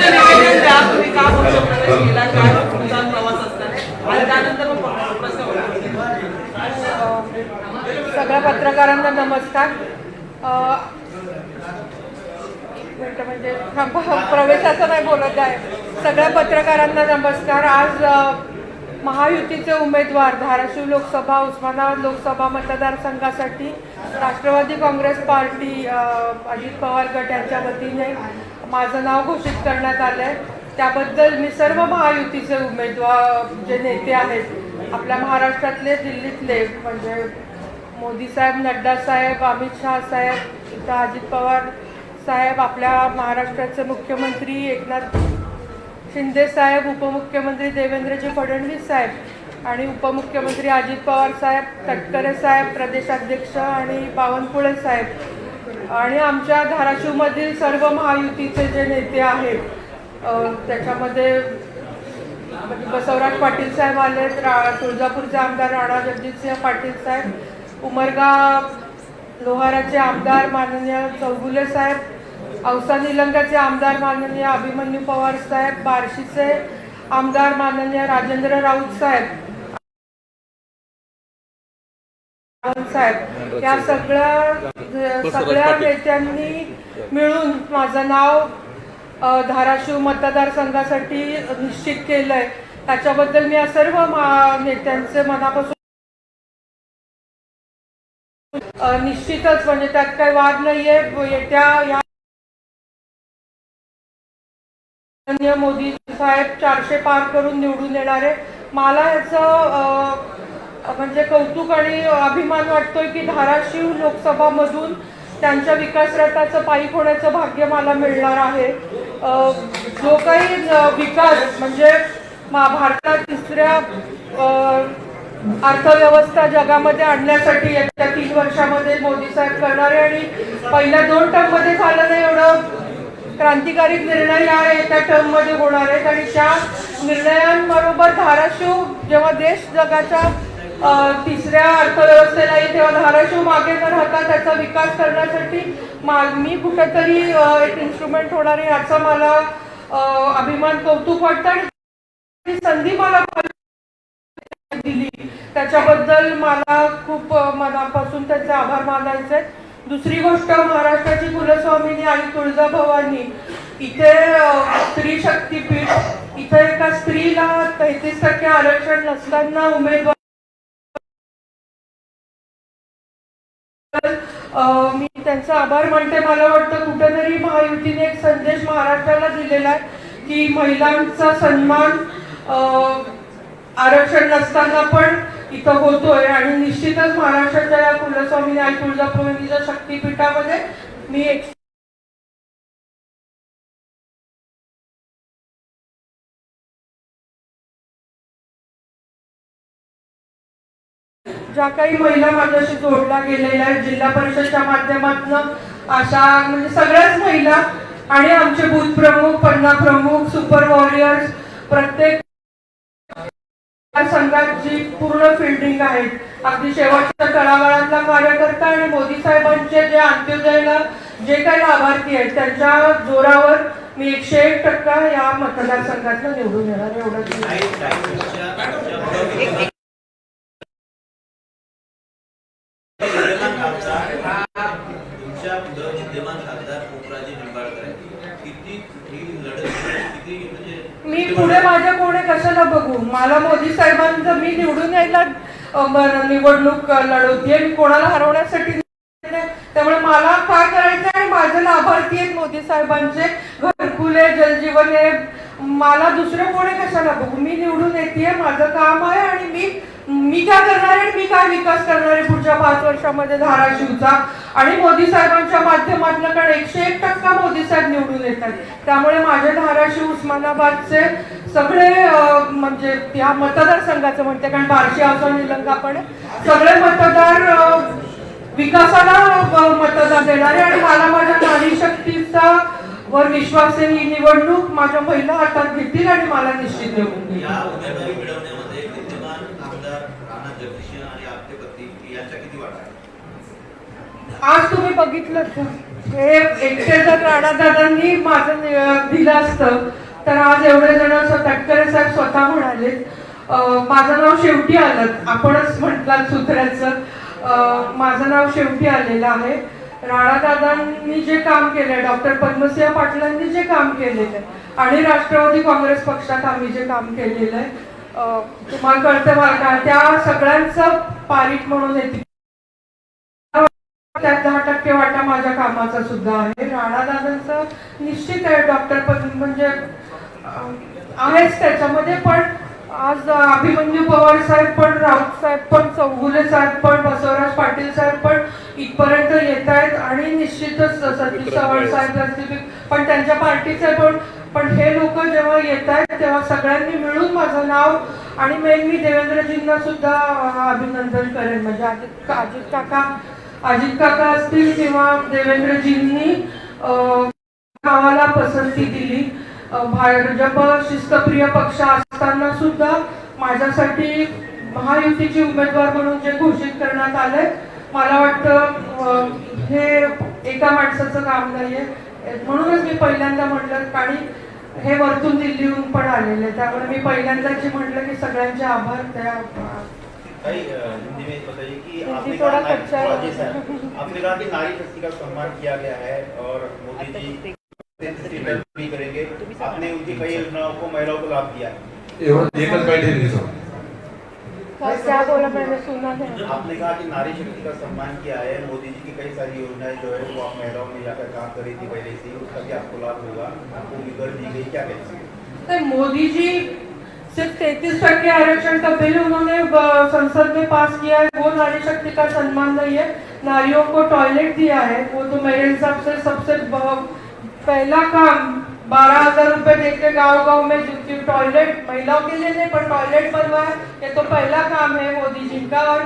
त्यांचं निवेदन द्या तुम्ही का पक्षप्रवेश केला? काय तुमचा प्रवास आणि त्यानंतर मग प्रश्न सगळ्या पत्रकारांना नमस्कार. म्हणजे प्रवेशाचं नाही बोलत आहे. सगळ्या पत्रकारांना नमस्कार. आज महायुतीचे उमेदवार धाराशिव लोकसभा उस्मानाबाद लोकसभा मतदारसंघासाठी राष्ट्रवादी काँग्रेस पार्टी अजित पवार गट यांच्या वतीने माझं नाव घोषित करण्यात आलं आहे त्याबद्दल मी सर्व महायुतीचे उमेदवार जे नेते आहेत आपल्या महाराष्ट्रातले दिल्लीतले म्हणजे मोदी साहेब नड्डा साहेब अमित शहा साहेब इथं अजित पवार साहेब आपल्या महाराष्ट्राचे मुख्यमंत्री एकनाथ शिंदे साहेब उपमुख्यमंत्री देवेंद्रजी फडणवीस साहेब आणि उपमुख्यमंत्री अजित पवार साहेब तटकरे साहेब प्रदेशाध्यक्ष आणि बावनकुळे साहेब. आणि आमच्या धाराशिवमधील सर्व महायुतीचे जे नेते आहेत त्याच्यामध्ये म्हणजे बसवराज पाटील साहेब आलेत रा तुळजापूरचे आमदार राणा जगजितसिंह पाटील साहेब उमरगा लोहाराचे आमदार माननीय चौगुले साहेब औसा निलंगाचे आमदार माननीय अभिमन्यू पवार साहेब बार्शीचे आमदार माननीय राजेंद्र राऊत साहेब साहेब या सगळ्या सगळ्या नेत्यांनी मिळून माझं नाव धाराशिव मतदारसंघासाठी निश्चित केलंय. त्याच्याबद्दल मी या सर्व नेत्यांचे मनापासून निश्चितच म्हणजे त्यात काही वाद नाहीये. येत्या या मोदी साहेब चारशे पार करून निवडून येणारे. मला याचं म्हणजे कौतुक आणि अभिमान वाटतोय की धाराशिव लोकसभामधून त्यांच्या विकास रथाचं पायी होण्याचं भाग्य मला मिळणार आहे. जो काही विकास म्हणजे मा- भारतात तिसऱ्या अर्थव्यवस्था जगामध्ये आणण्यासाठी येत्या तीन वर्षामध्ये मोदी साहेब करणारे आणि पहिल्या दोन टर्ममध्ये झालं नाही एवढं क्रांतिकारी निर्णय या येत्या टर्ममध्ये होणार आहेत. आणि त्या निर्णयांबरोबर धाराशिव जेव्हा देश जगाच्या तिसऱ्या अर्थव्यवस्थेला तेव्हा धाराशिव मागे न राहता त्याचा विकास करण्यासाठी मा- मी कुठेतरी एक इन्स्ट्रुमेंट होणार आहे याचा मला अभिमान कौतुक वाटतं. आणि संधी मला दिली. त्याच्याबद्दल मला खूप मनापासून त्याचे आभार मानायचे दुसरी गोष्ट महाराष्ट्राची कुलस्वामिनी आणि तुळजाभवानी. इथे स्त्री शक्तीपीठ इथे एका स्त्रीला तेहतीस टक्के आरक्षण नसताना उमेदवार मी त्यांचा आभार मानते. मला वाटतं कुठेतरी महायुतीने एक संदेश महाराष्ट्राला दिलेला आहे की महिलांचा सन्मान आरक्षण नसताना पण इथं होतोय. आणि निश्चितच महाराष्ट्राच्या या कुलस्वामी आई तुळजाभवानीच्या शक्तीपीठामध्ये मी एक ज्या काही महिला माझ्याशी जोडल्या गेलेल्या आहेत जिल्हा परिषदच्या माध्यमातून अशा म्हणजे सगळ्याच महिला आणि आमचे बूथ प्रमुख पन्ना प्रमुख सुपर वॉरियर्स प्रत्येक संघात जी पूर्ण फिल्डिंग आहे अगदी शेवटच्या तळागाळातला कार्यकर्ता आणि मोदी साहेबांचे जे अंत्योदयला जे काही लाभार्थी आहेत त्यांच्या जोरावर मी एकशे एक टक्का या मतदारसंघातनं निवडून येणार एवढं तुमच्या विद्यमान खासदार पोपराजी निंबाळकर आहेत किती ही लढत किती म्हणजे मी पुढे माझ्या कोणी कशाला बघू. मला मोदी साहेबांचं मी निवडून यायला निवडणूक लढवते मी कोणाला हरवण्यासाठी त्यामुळे मला काय करायचं आणि माझे लाभार्थी आहेत मोदी साहेबांचे. घरकुले जलजीवन हे मला दुसरं कोणी कशाला बघू? मी निवडून येते माझं काम आहे आणि मी मी काय करणार आहे मी काय विकास करणार आहे पुढच्या पाच वर्षामध्ये धाराशिवचा? आणि मोदी साहेबांच्या माध्यमातून कारण एकशे एक टक्का मोदी साहेब निवडून येतात. त्यामुळे माझे धाराशिव उस्मानाबादचे सगळे म्हणजे या मतदारसंघाचं म्हणते कारण बार्शी औसा निलंगा पण. सगळे मतदार विकासाला मतदान देणारे आणि मला माझ्या नारी शक्तीचा वर विश्वास आहे. ही निवडणूक माझ्या महिला हातात घेतील आणि मला निश्चित निवडून देईल. आज तुम्ही बघितलं हे एकटे जर राणादादांनी माझं दिलं असतं तर आज एवढे जण असं तटकरे साहेब स्वतः म्हणाले माझं नाव शेवटी आलं आपणच म्हटलात सुधऱ्याचं माझं नाव शेवटी आलेलं आहे. राणादादांनी जे काम केलंय डॉक्टर पद्मसिंह पाटलांनी जे काम केलेलं आहे आणि राष्ट्रवादी काँग्रेस पक्षात आम्ही जे काम केलेलं आहे तुम्हाला कळतं मला का? त्या सगळ्यांचं पारित म्हणून येते. त्यात दहा टक्के वाटा माझ्या कामाचा सुद्धा आहे. राणादादांचं निश्चित आहे डॉक्टर पद म्हणजे आहेच त्याच्यामध्ये पण आज अभिमन्यू पवार साहेब पण राऊत साहेब पण चौगुले साहेब पण बसवराज पाटील साहेब पण इथपर्यंत येत आहेत आणि निश्चितच सतीश चव्हाण साहेब असतील पण त्यांच्या पार्टीचे पण पण हे लोक जेव्हा येत आहेत तेव्हा सगळ्यांनी मिळून माझं नाव आणि मेन मी देवेंद्रजींना सुद्धा अभिनंदन करेन. म्हणजे अजित अजित काका अजित काका असतील किंवा देवेंद्रजींनी अं, नावाला पसंती दिली. भाजप शिस्तप्रिय पक्ष असताना सुद्धा माझ्यासाठी महायुतीची उमेदवार म्हणून जे घोषित करण्यात आलंय मला वाटतं हे एका माणसाचं काम नाहीये. म्हणूनच मी पहिल्यांदा म्हटलं आणि हे वरतून दिल्लीहून पण आलेले. त्यामुळे मी पहिल्यांदाच जे म्हटलं की सगळ्यांचे आभार त्या हिंदी थोड़ा कच्चा है। थोड़ा जी सर आपने कहा कि नारी शक्ति का सम्मान किया गया है और मोदी जी करेंगे आपने उनकी कई योजनाओं को महिलाओं को लाभ दिया आपने कहा कि नारी शक्ति का सम्मान किया है, मोदी जी की कई सारी योजनाएँ जो है, वो आप महिलाओं में जाकर काम कर रही थी पहले से उसका आपको लाभ होगा, आपको दी गई, क्या नहीं, मोदी जी सिर्फ़ तैतीस टक्के आरक्षण का बिल उन्होंने संसद में पास किया है, वो नारी शक्ति का सम्मान नहीं है, नारियों को टॉयलेट दिया है, वो तो मेरे हिसाब से पहला काम, बारह हज़ार रुपए देके गाँव गाँव में जो- टॉयलेट महिलाओं के लिए नहीं, पर टॉयलेट बनवाया ये तो पहला काम है मोदी जी का। और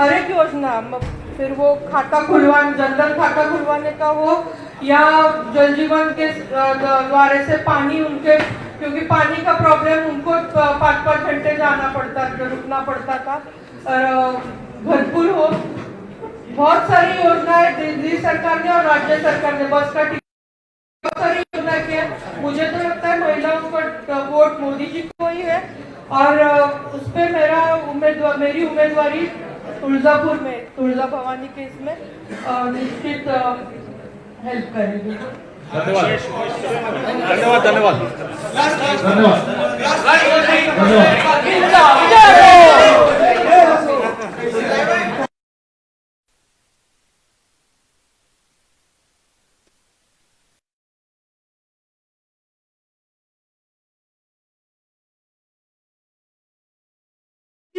हर एक योजना फिर वो खाता खुलवाने जनधन खाता खुलवाने का हो, या जल जीवन के द्वारे से पानी उनके, क्योंकि पानी का प्रॉब्लम उनको पाँच पाँच घंटे जाना पड़ता था रुकना पड़ता था। और घरकुल हो, बहुत सारी योजनाएँ दिल्ली सरकार ने और राज्य सरकार ने, बस का योजना की है मुझे तो लगता है महिलाओं का वोट मोदी जी को ही है। और उस पर मेरा उम्मीदवार मेरी उम्मीदवारी तुळजापुर में तुलजा भवानी के इसमें निश्चित हेल्प करेगी। धन्यवाद। धन्यवाद। धन्यवाद। धन्यवाद।